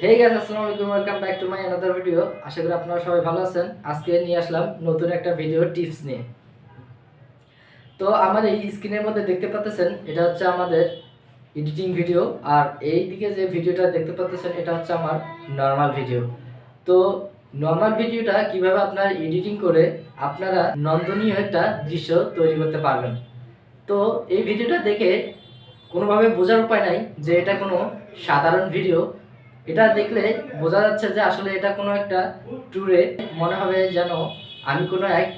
হে guys আসসালামু আলাইকুম welcome back to my another video আশা করি আপনারা সবাই ভালো আছেন। আজকে নিয়ে আসলাম নতুন একটা ভিডিও টিপস নিয়ে। তো আমার এই স্ক্রিনের মধ্যে দেখতে পাচ্ছেন, এটা হচ্ছে আমাদের এডিটিং ভিডিও আর এই দিকে যে ভিডিওটা দেখতে পাচ্ছেন, এটা হচ্ছে আমার নর্মাল ভিডিও তো নর্মাল ভিডিওটা কীভাবে আপনারা এডিটিং করে আপনারা নন্দনীয় একটা দৃশ্য তৈরি করতে পারবেন। তো এই ভিডিওটা দেখে কোনোভাবে বোঝার উপায় নাই যে এটা কোনো সাধারণ ভিডিও এটা দেখলে বোঝা যাচ্ছে যে আসলে এটা কোনো একটা ট্যুরে মনে হবে যেন আমি কোনো এক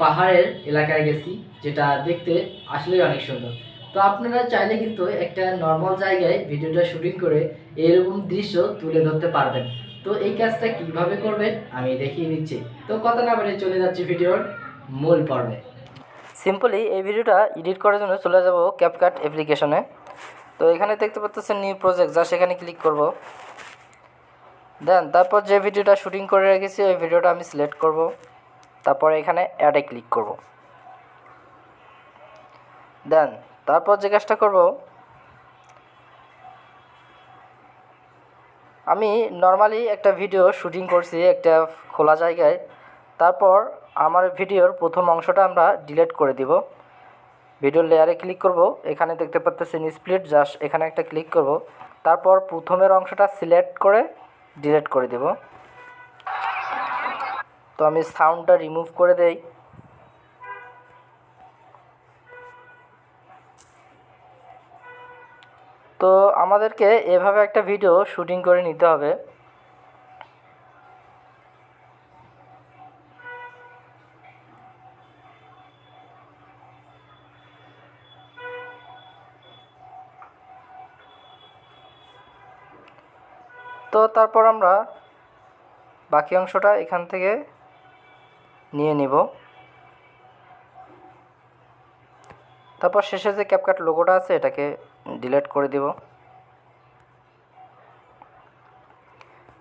পাহাড়ের এলাকায় গেছি, যেটা দেখতে আসলেই অনেক সুন্দর। তো আপনারা চাইলে কিন্তু একটা নর্মাল জায়গায় ভিডিওটা শুটিং করে এরকম দৃশ্য তুলে ধরতে পারবেন। তো এই কাজটা কীভাবে করবেন আমি দেখিয়ে দিচ্ছি। তো কথা না বলে চলে যাচ্ছি ভিডিওর মূল পর্বে। সিম্পলি এই ভিডিওটা এডিট করার জন্য চলে যাব ক্যাপকাট অ্যাপ্লিকেশনে তো এখানে দেখতে পাচ্ছেন নিউ প্রজেক্ট যা সেখানে ক্লিক করব। দেন, তারপর যে ভিডিওটা শুটিং করে রেখেছি, ওই ভিডিওটা আমি সিলেক্ট করব। তারপর এখানে অ্যাডে ক্লিক করব। দেন, তারপর যে কাজটা করব, আমি নর্মালি একটা ভিডিও শুটিং করছি একটা খোলা জায়গায়। তারপর আমার ভিডিওর প্রথম অংশটা আমরা ডিলিট করে দিব। ভিডিওর লেয়ারে ক্লিক করব। এখানে দেখতে পাচ্ছেন স্প্লিট জাস্ট এখানে একটা ক্লিক করব। তারপর প্রথমের অংশটা সিলেক্ট করে ডিলিট করে দেব। তো আমি সাউন্ডটা রিমুভ করে দেই। তো আমাদেরকে এভাবে একটা ভিডিও শুটিং করে নিতে হবে। তো তারপর আমরা বাকি অংশটা এখান থেকে নিয়ে নিব। তারপর শেষে যে ক্যাপকাট লোগোটা আছে, এটাকে ডিলিট করে দিব।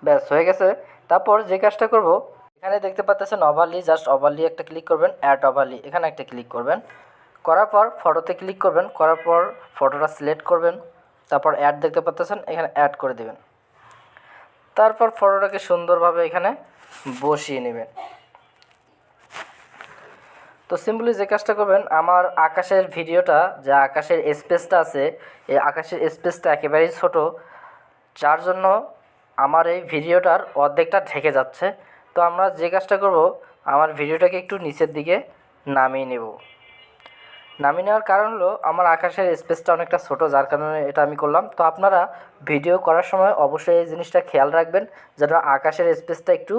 ব্যাস, হয়ে গেছে। তারপর যে কাজটা করব, এখানে দেখতে পাচ্ছেন ওভারলি জাস্ট ওভারলি একটা ক্লিক করবেন অ্যাড ওভারলি এখানে একটা ক্লিক করবেন। করার পর ফটোতে ক্লিক করবেন, করার পর ফটোটা সিলেক্ট করবেন। তারপর অ্যাড দেখতে পাচ্ছেন এখানে অ্যাড করে দেবেন। তারপর ফটোটাকে সুন্দরভাবে এখানে বসিয়ে নেবেন। তো সিম্পলি যে কাজটা করবেন, আমার আকাশের ভিডিওটা, যে আকাশের স্পেসটা আছে, এই আকাশের স্পেসটা একেবারেই ছোট, যার জন্য আমার এই ভিডিওটার অর্ধেকটা ঢেকে যাচ্ছে। তো আমরা যে কাজটা করব, আমার ভিডিওটাকে একটু নিচের দিকে নামিয়ে নেব। নামিয়ে নেওয়ার কারণ হলো আমার আকাশের স্পেসটা অনেকটা ছোট, যার কারণে এটা আমি করলাম। তো আপনারা ভিডিও করার সময় অবশ্যই এই জিনিসটা খেয়াল রাখবেন যেন আকাশের স্পেসটা একটু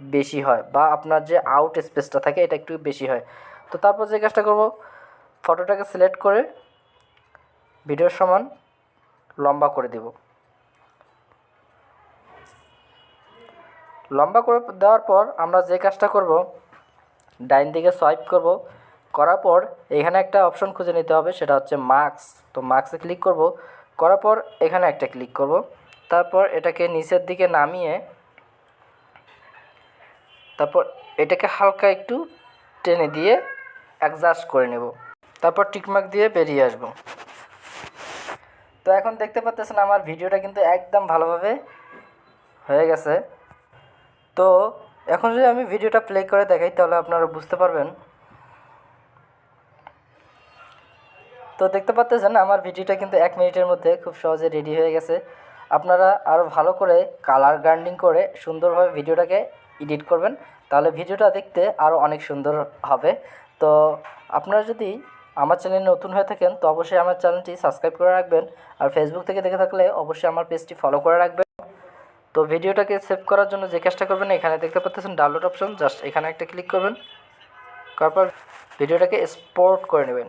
বেশি হয় বা আপনার যে আউট স্পেসটা থাকে এটা একটু বেশি হয়। তো তারপর যে কাজটা করব ফটোটাকে সিলেক্ট করে ভিডিওর সমান লম্বা করে দেব। লম্বা করে দেওয়ার পর আমরা যে কাজটা করব, ডাইন দিকে সোয়াইপ করব। করার পর এখানে একটা অপশন খুঁজে নিতে হবে, সেটা হচ্ছে মার্কস তো মার্কসে ক্লিক করব, করার পর এখানে একটা ক্লিক করব। তারপর এটাকে নিচের দিকে নামিয়ে, তারপর এটাকে হালকা একটু টেনে দিয়ে অ্যাডজাস্ট করে নেব। তারপর টিকমার্ক দিয়ে বেরিয়ে আসব। তো এখন দেখতে পাচ্ছেন আমার ভিডিওটা কিন্তু একদম ভালোভাবে হয়ে গেছে। তো এখন যদি আমি ভিডিওটা প্লে করে দেখাই, তাহলে আপনারা বুঝতে পারবেন তো দেখতে পাচ্ছেন আমার ভিডিওটা কিন্তু এক মিনিটের মধ্যে খুব সহজে রেডি হয়ে গেছে। আপনারা আরও ভালো করে কালার গার্ডনিং করে সুন্দরভাবে ভিডিওটাকে এডিট করবেন, তাহলে ভিডিওটা দেখতে আরও অনেক সুন্দর হবে। তো আপনারা যদি আমার চ্যানেলে নতুন হয়ে থাকেন, তো অবশ্যই আমার চ্যানেলটি সাবস্ক্রাইব করে রাখবেন, আর ফেসবুক থেকে দেখে থাকলে অবশ্যই আমার পেজটি ফলো করে রাখবেন। তো ভিডিওটাকে সেভ করার জন্য যে কাজটা করবেন, এখানে দেখতে পাচ্ছেন ডাউনলোড অপশন জাস্ট এখানে একটা ক্লিক করবেন তারপর ভিডিওটাকে এক্সপোর্ট করে নেবেন।